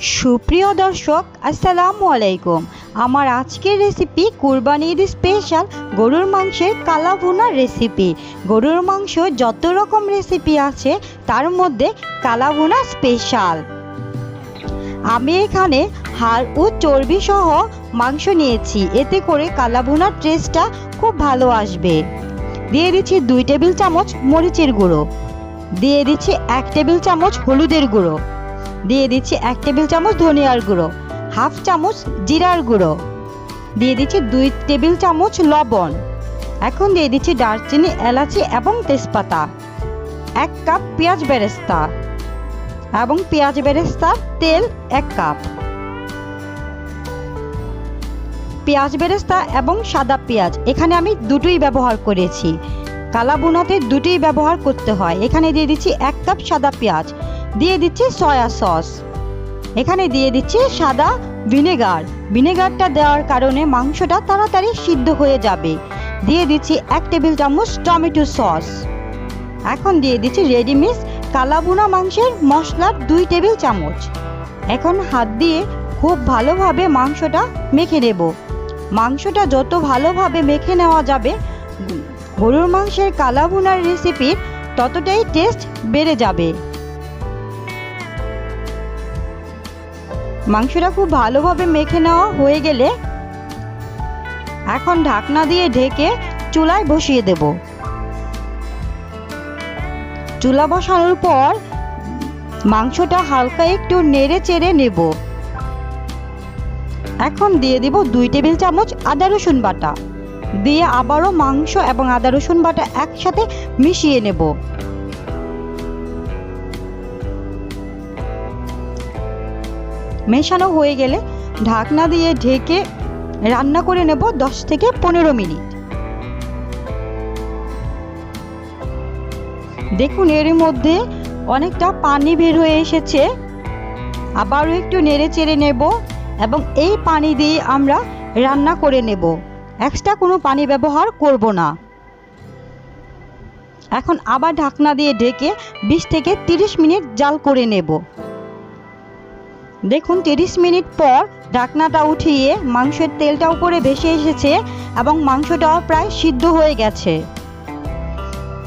সুপ্রিয় দর্শক, আসসালামু আলাইকুম। আমার আজকের রেসিপি কুরবানি ঈদ স্পেশাল গরুর মাংসের কালা ভুনার রেসিপি গরুর মাংস যত রকম রেসিপি আছে, তার মধ্যে কালা ভুনা স্পেশাল আমি এখানে হাড় ও চর্বি সহ মাংস নিয়েছি। এতে করে কালা ভুনার টেস্টটা খুব ভালো আসবে। দিয়ে দিচ্ছি দুই টেবিল চামচ মরিচের গুঁড়ো। দিয়ে দিচ্ছি এক টেবিল চামচ হলুদের গুঁড়ো। দিয়ে দিচ্ছি এক টেবিল চামচ ধনিয়ার গুঁড়ো, হাফ চামচ জিরার গুঁড়ো, দিয়ে দিচ্ছি দুই টেবিল চামচ লবণ, এখন দিয়ে দিচ্ছি দারচিনি, এলাচি এবং তেজপাতা, এক কাপ পেঁয়াজ বেরেস্তা এবং পেঁয়াজ বেরেস্তার তেল এক কাপ। পেঁয়াজ বেরেস্তা এবং সাদা পেঁয়াজ, এখানে আমি দুটোই ব্যবহার করেছি। কালা বুনাতে দুটোই ব্যবহার করতে হয়, এখানে দিয়ে দিচ্ছি এক কাপ সাদা পেঁয়াজ। দিয়ে দিচ্ছি সয়া সস এখানে দিয়ে দিচ্ছি সাদা ভিনেগার ভিনেগারটা দেওয়ার কারণে মাংসটা তাড়াতাড়ি সিদ্ধ হয়ে যাবে। দিয়ে দিচ্ছি এক টেবিল চামচ টমেটো সস এখন দিয়ে দিচ্ছি রেডিমিক্স কালাবুনা মাংসের মশলার দুই টেবিল চামচ। এখন হাত দিয়ে খুব ভালোভাবে মাংসটা মেখে নেব। মাংসটা যত ভালোভাবে মেখে নেওয়া যাবে গরুর মাংসের কালাভুনার রেসিপির ততটাই টেস্ট বেড়ে যাবে। মাংসটা খুব ভালোভাবে মেখে নেওয়া হয়ে গেলে এখন ঢাকনা দিয়ে ঢেকে চুলায় বসিয়ে দেব। চুলা বসানোর পর মাংসটা হালকা একটু নেড়ে চেড়ে নেব। এখন দিয়ে দিব দুই টেবিল চামচ আদা রসুন বাটা। দিয়ে আবারও মাংস এবং আদা রসুন বাটা একসাথে মিশিয়ে নেব। মেশানো হয়ে গেলে ঢাকনা দিয়ে ঢেকে রান্না করে নেব দশ থেকে পনেরো মিনিট। দেখুন, এর মধ্যে অনেকটা পানি বের হয়ে এসেছে। আবারও একটু নেড়ে চেড়ে নেব এবং এই পানি দিয়ে আমরা রান্না করে নেব। এক্সট্রা কোনো পানি ব্যবহার করব না। এখন আবার ঢাকনা দিয়ে ঢেকে বিশ থেকে তিরিশ মিনিট জাল করে নেব। দেখুন, তিরিশ মিনিট পর ঢাকনাটা উঠিয়ে মাংসের তেলটা উপরে ভেসে এসেছে এবং মাংসটাও প্রায় সিদ্ধ হয়ে গেছে।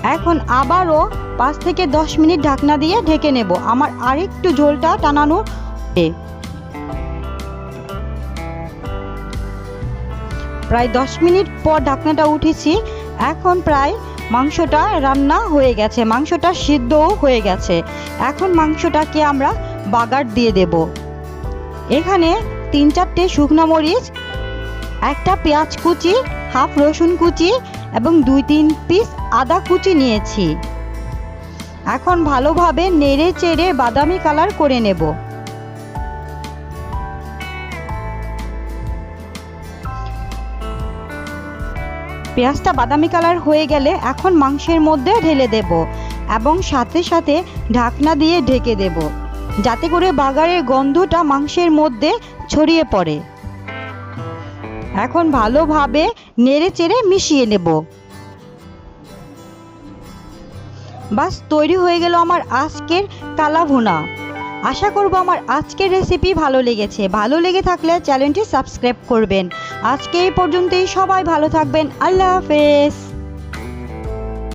এখন আবারও পাঁচ থেকে দশ মিনিট ঢাকনা দিয়ে ঢেকে নেব। আমার আরেকটু ঝোলটা টানানো প্রায় দশ মিনিট পর ঢাকনাটা উঠেছি। এখন প্রায় মাংসটা রান্না হয়ে গেছে। মাংসটা সিদ্ধও হয়ে গেছে। এখন মাংসটাকে আমরা বাগার দিয়ে দেব। এখানে তিন চারটে শুকনো মরিচ, একটা পেঁয়াজ কুচি, হাফ রসুন কুচি এবং দুই তিন পিস আদা কুচি নিয়েছি। এখন ভালোভাবে নেড়ে চেড়ে বাদামি কালার করে নেব। পেঁয়াজটা বাদামি কালার হয়ে গেলে এখন মাংসের মধ্যে ঢেলে দেব এবং সাথে সাথে ঢাকনা দিয়ে ঢেকে দেব। যাতে করে বাগারের গন্ধটা মাংসের মধ্যে ছড়িয়ে পড়ে। এখন ভালোভাবে নেড়ে চেড়ে মিশিয়ে নেব। বাস, তৈরি হয়ে গেল আমার আজকের কালা ভুনা। আশা করব আমার আজকের রেসিপি ভালো লেগেছে। ভালো লেগে থাকলে চ্যানেলটি সাবস্ক্রাইব করবেন। আজকে এই পর্যন্তই। সবাই ভালো থাকবেন। আল্লাহ হাফেজ।